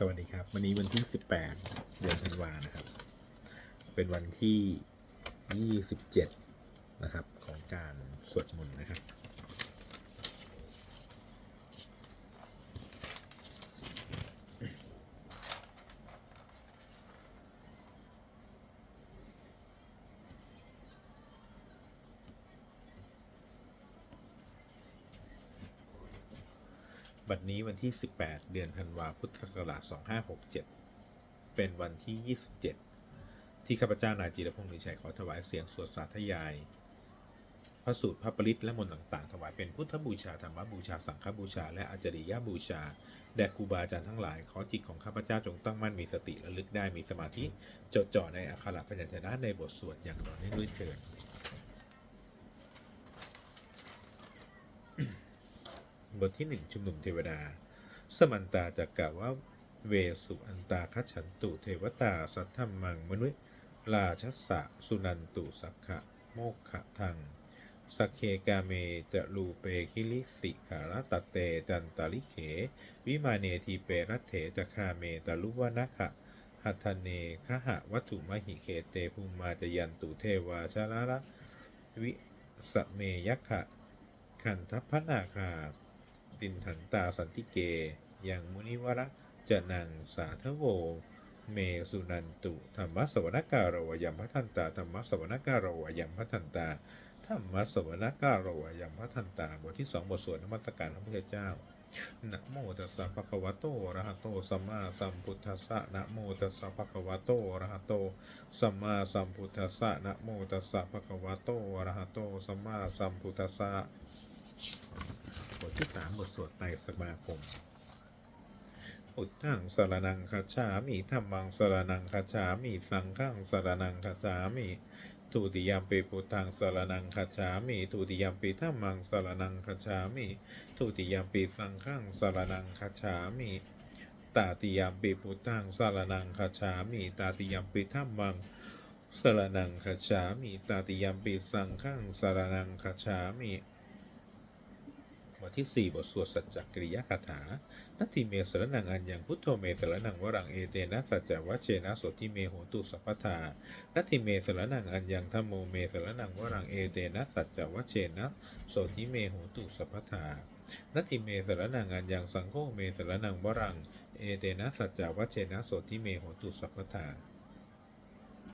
สวัสดีครับ วันนี้วันที่ 18 เดือนธันวานะครับ เป็นวันที่ 27 นะครับ ของการสวดมนต์นะครับ บัดนี้วันที่ 18 เดือนธันวาพุทธศักราช 2567 เป็นวันที่ 27 ที่ข้าพเจ้านายจีรพงศ์นิชัยขอถวายเสียงสวดสาธยาย พระสูตรพระปริตและมนต์ต่างๆ ถวายเป็นพุทธบูชาธรรมบูชาสังฆบูชา และอาจริยบูชา แด่ครูบาอาจารย์ทั้งหลาย ขอจิตของข้าพเจ้าจงตั้งมั่นมีสติระลึกได้มีสมาธิจดจ่อในอักขระพยัญชนะในบทสวดอย่างต่อเนื่องด้วยเถิด บทที่หนึ่งชุมนุมเทวดา สมันตาจักกะว่าเวสุอันตาคัจฉันตุเทวตา สัทธมมังมนุษย์ราชัสสะสุนันตุสักขะโมกขะทังสักเคกาเมจะลูเปคิลิสิขารตตเตจันตาลิเข วิมาเนทีเปรัตเถจะคาเมตาลุวนะขะหัตเนขหะวัตถุมหิเคเตภูมิมาจยันตุเทวาชาละละวิสเมยักขะขันทพนาคา ตินถันตาสันติเก ยังมุนิวระจะนังสาทโว เมสุนันตุธรรมสวนการวยัมพัทันตาธรรมสวนการวยัมพัทันตาธรรมสวนการวยัมพัทันตาบทที่สองบทสวดนมัสการพระพุทธเจ้านะโมตัสสะภะคะวะโตอะระหะโตสัมมาสัมพุทธัสสะนะโมตัสสะภะคะวะโตอะระหะโตสัมมาสัมพุทธัสสะนะโมตัสสะภะคะวะโตอะระหะโตสัมมาสัมพุทธัสสะ บทที่สามบทสวดไตรสมาคม อุทธังสารนังคาชามิธรรมังสารนังคาชามิ สังฆังสารนังคาชามิทุติยมปีพุทธังสารนังคาชามิทุติยมปีธรรมังสารนังคาชามิทุติยมปีสังฆังสารนังคาชามิตาติยมปีพุทธังสารนังคาชามิตาติยมปีธรรมังสารนังคาชามิตาติยมปีสังฆังสารนังคาชามิ บทที่ 4 บทสวดสัจจกริยคาถา นัตถิเมสรนังอัญญังพุทโธเมสรนังวรังเอเตนะสัจจวัชเชนะโสติเมโหตุสัพพทา นัตถิเมสรนังอัญญังธโมเมสรนังวรังเอเตนะสัจจวัชเชนะโสติเมโหตุสัพพทา นัตถิเมสรนังอัญญังสังโฆเมสรนังวรังเอเตนะสัจจวัชเชนะโสติเมโหตุสัพพทา